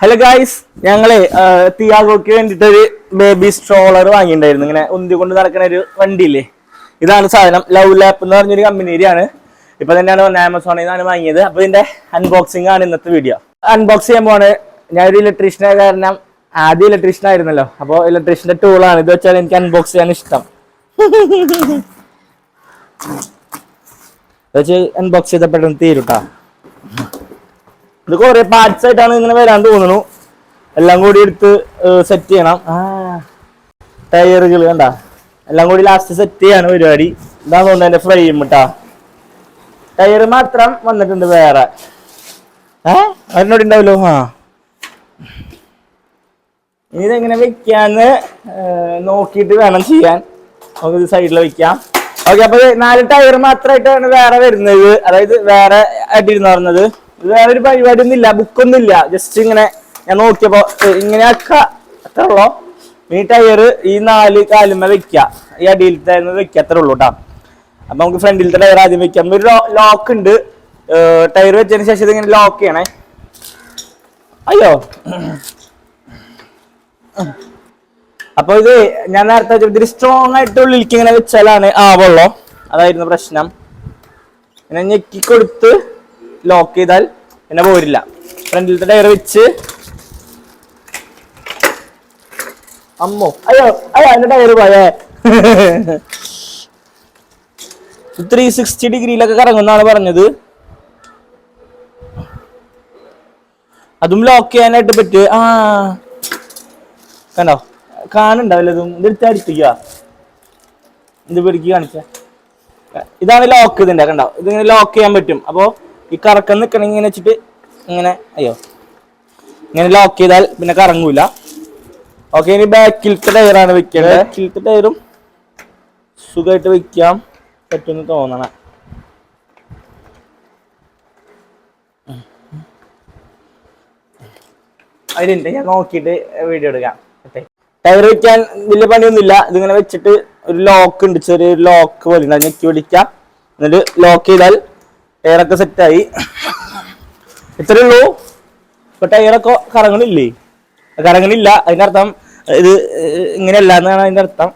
Hello guys ഞങ്ങളെ തിയാഗോക്ക് വേണ്ടിട്ട് ഒരു ബേബി സ്ട്രോളർ വാങ്ങിയിട്ടുണ്ടായിരുന്നു. ഇങ്ങനെ ഉന്തി കൊണ്ട് നടക്കുന്ന ഒരു വണ്ടിയില്ലേ? ഇതാണ് സാധനം. ലവ് ലാപ്പ് എന്ന് പറഞ്ഞൊരു കമ്പനിയാണ് ഇപ്പൊ തന്നെയാണ് വന്ന ആമസോണിൽ നിന്നാണ് വാങ്ങിയത്. അപ്പൊ ഇതിന്റെ അൺബോക്സിംഗ് ആണ് ഇന്നത്തെ വീഡിയോ അൺബോക്സ് ചെയ്യാൻ പോണ് ഞാൻ ഒരു ഇലക്ട്രീഷ്യനായ കാരണം ആദ്യം ഇലക്ട്രീഷ്യൻ ആയിരുന്നല്ലോ. അപ്പോൾ ഇലക്ട്രീഷ്യന്റെ ടൂളാണ് ഇത് വെച്ചാൽ എനിക്ക് അൺബോക്സ് ചെയ്യാൻ ഇഷ്ടം. വെച്ച് അൺബോക്സ് ചെയ്ത പെട്ടെന്ന് തീരുട്ടാ ഇത് കുറെ പാർട്സ് ആയിട്ടാണ് ഇങ്ങനെ വരാൻ തോന്നുന്നു. എല്ലാം കൂടി എടുത്ത് സെറ്റ് ചെയ്യണം. ടയറുകൾ കണ്ട? എല്ലാം കൂടി ലാസ്റ്റ് സെറ്റ് ചെയ്യാണ് പരിപാടി. ഇതാ തോന്നുന്നു എന്റെ ഫ്രെയിം കേട്ടാ ടയർ മാത്രം വന്നിട്ടുണ്ട് വേറെ. ഏ? അതിനോട് ഉണ്ടാവല്ലോ? ആ. ഇതെങ്ങനെ വെക്കാന്ന് നോക്കിയിട്ട് വേണം ചെയ്യാൻ. നമുക്ക് ഇത് സൈഡിൽ വെക്കാം. ഓക്കെ അപ്പൊ നാല് ടയർ മാത്രമായിട്ടാണ് വേറെ വരുന്നത്. അതായത് വേറെ ആയിട്ടിരുന്ന് പറഞ്ഞത്. വേറെ ഒരു പരിപാടി ഒന്നും ഇല്ല ബുക്കൊന്നും ഇല്ല ജസ്റ്റ് ഇങ്ങനെ ഞാൻ നോക്കിയപ്പോ ഇങ്ങനെ അത്ര ഉള്ളോ. ഈ ടയർ ഈ നാല് കാലുമ്മ വെക്ക ഈ അടിയിലത്തെ വെക്ക അത്ര ഉള്ളൂ കേട്ടോ അപ്പൊ നമുക്ക് ഫ്രണ്ടിലത്തെ ടയർ ആദ്യം വെക്കാം ഒരു ലോക്ക് ഉണ്ട്. ടയർ വെച്ചതിന് ശേഷം ഇതിങ്ങനെ ലോക്ക് ചെയ്യണേ. അയ്യോ. അപ്പൊ ഇത് ഞാൻ നേരത്തെ ഇതിൽ സ്ട്രോങ് ആയിട്ട് ഉള്ളിലേക്ക് ഇങ്ങനെ വെച്ചാലാണ് ആവുള്ളൂ. അതായിരുന്നു പ്രശ്നം. ഞെക്കി കൊടുത്ത് ലോക്ക് ചെയ്താൽ പിന്നെ പോരില്ല. ഫ്രണ്ടിലത്തെ ടയർ വെച്ച്. അമ്മോ. അയ്യോ അയ്യോ എന്റെ ടയർ പോയേ. ത്രീ സിക്സ്റ്റി ഡിഗ്രിയിലൊക്കെ കറങ്ങുന്നാണ് പറഞ്ഞത്. അതും ലോക്ക് ചെയ്യാനായിട്ട് പറ്റും ആ. കണ്ടോ? കാണുണ്ടാവില്ല ഇതും. ഇതെടുത്ത് അടിപ്പിക്കുക. ഇത് പിടിക്ക് കാണിച്ച. ഇതാണ് ലോക്ക് ഇതിന്റെ കണ്ടോ? ഇതിങ്ങനെ ലോക്ക് ചെയ്യാൻ പറ്റും. അപ്പോ ഈ കറക്കം നിൽക്കണം ഇങ്ങനെ വെച്ചിട്ട് ഇങ്ങനെ അയ്യോ. ഇങ്ങനെ ലോക്ക് ചെയ്താൽ പിന്നെ കറങ്ങൂല. ഓക്കെ ഇനി ബാക്കിലത്തെ ടയറാണ് വെക്കേണ്ടത്. ബാക്കിലത്തെ ടയറും സുഖമായിട്ട് വെക്കാം. പറ്റുമെന്ന് തോന്നണ. അതിലുണ്ട്. ഞാൻ നോക്കിയിട്ട് വീഡിയോ എടുക്കാം. ടയർ വെക്കാൻ വലിയ പണിയൊന്നുമില്ല. ഇതിങ്ങനെ വെച്ചിട്ട് ഒരു ലോക്ക് ഉണ്ട്. ചെറിയൊരു ലോക്ക് പോലെ ഉണ്ട്. അത് ഞെക്കി പിടിക്കാം എന്നിട്ട് ലോക്ക് ചെയ്താൽ ടയറൊക്കെ സെറ്റായി ഇത്രയേ ഉള്ളൂ. ഇപ്പൊ ടയറൊക്കെ കറങ്ങണില്ലേ കറങ്ങണില്ല അതിന്റെ അർത്ഥം ഇത് ഇങ്ങനെയല്ല എന്നാണ് അതിന്റെ അർത്ഥം.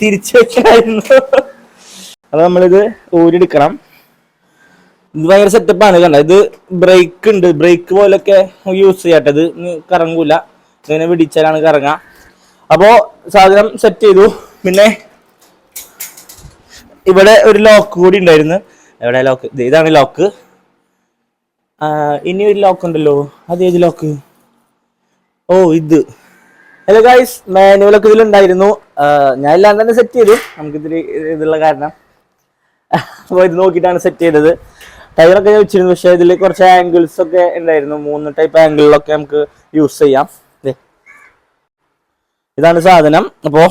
തിരിച്ചു വെച്ചായിരുന്നു അത് നമ്മളിത് ഊരിയെടുക്കണം. ഇത് ഭയങ്കര സെറ്റപ്പാണ് കണ്ട? ഇത് ബ്രേക്ക് ഉണ്ട്. ബ്രേക്ക് പോലൊക്കെ യൂസ് ചെയ്യട്ടെ. ഇത് കറങ്ങൂല. ഇങ്ങനെ പിടിച്ചാലാണ് കറങ്ങുക അപ്പോ സാധനം സെറ്റ് ചെയ്തു. പിന്നെ ഇവിടെ ഒരു ലോക്ക് കൂടി ഉണ്ടായിരുന്നു. എവിടെ ലോക്ക് ഇതാണ് ലോക്ക് ഇനി ഒരു ലോക്ക് ഉണ്ടല്ലോ. അത് ഏത് ലോക്ക് ഓ ഇത്. ഹലോ ഗൈസ് മാനുവലൊക്കെ ഇതിലുണ്ടായിരുന്നു. ഞാൻ എല്ലാം തന്നെ സെറ്റ് ചെയ്തു. നമുക്ക് ഇതിൽ ഇതുള്ള കാരണം. അപ്പോൾ ഇത് നോക്കിയിട്ടാണ് സെറ്റ് ചെയ്തത്. ടയറൊക്കെ ഞാൻ വെച്ചിരുന്നു. പക്ഷേ ഇതിൽ കുറച്ച് ആംഗിൾസ് ഒക്കെ ഉണ്ടായിരുന്നു. മൂന്ന് ടൈപ്പ് ആംഗിളിലൊക്കെ നമുക്ക് യൂസ് ചെയ്യാം. ഇതാണ് സാധനം. അപ്പോൾ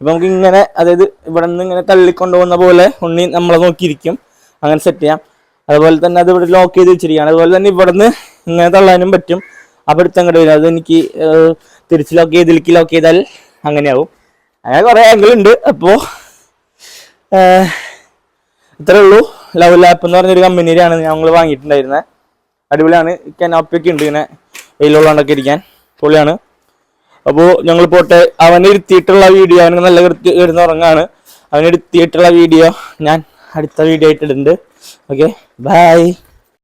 ഇപ്പൊ നമുക്ക് ഇങ്ങനെ അതായത് ഇവിടെ നിന്ന് ഇങ്ങനെ തള്ളിക്കൊണ്ടുപോകുന്ന പോലെ ഉണ്ണി നമ്മളെ നോക്കിയിരിക്കും. അങ്ങനെ സെറ്റ് ചെയ്യാം. അതുപോലെ തന്നെ അത് ഇവിടെ ലോക്ക് ചെയ്ത് വെച്ചിരിക്കുകയാണ്. അതുപോലെ തന്നെ ഇവിടെ നിന്ന് ഇങ്ങനെ തള്ളാനും പറ്റും. അപ്പോൾ അങ്ങോട്ട് വരും. അത് എനിക്ക് തിരിച്ച് ലോക്ക് ചെയ്ത് ഇതിലേക്ക് ലോക്ക് ചെയ്താൽ അങ്ങനെയാവും. അങ്ങനെ കുറേ ആംഗിൾ ഉണ്ട്. അപ്പോൾ ഇത്രേ ഉള്ളൂ. ലവ് ലാപ്പ് എന്ന് പറഞ്ഞൊരു കമ്പനിയിലാണ് ഞങ്ങൾ വാങ്ങിയിട്ടുണ്ടായിരുന്നത് അടിപൊളിയാണ്. കനോപ്പിയൊക്കെ ഉണ്ട് ഇങ്ങനെ വെയിലുള്ളതുകൊണ്ടൊക്കെ ഇരിക്കാൻ. പൊളിയാണ്. അപ്പോൾ ഞങ്ങൾ പോട്ടെ. അവനിരുത്തിയിട്ടുള്ള വീഡിയോ അവന് നല്ല കൃത്യ കിടന്ന് ഉറങ്ങാണ്. അവനിരുത്തിയിട്ടുള്ള വീഡിയോ ഞാൻ അടുത്ത വീഡിയോ ആയിട്ട് ഇടുന്നുണ്ട്. Okay bye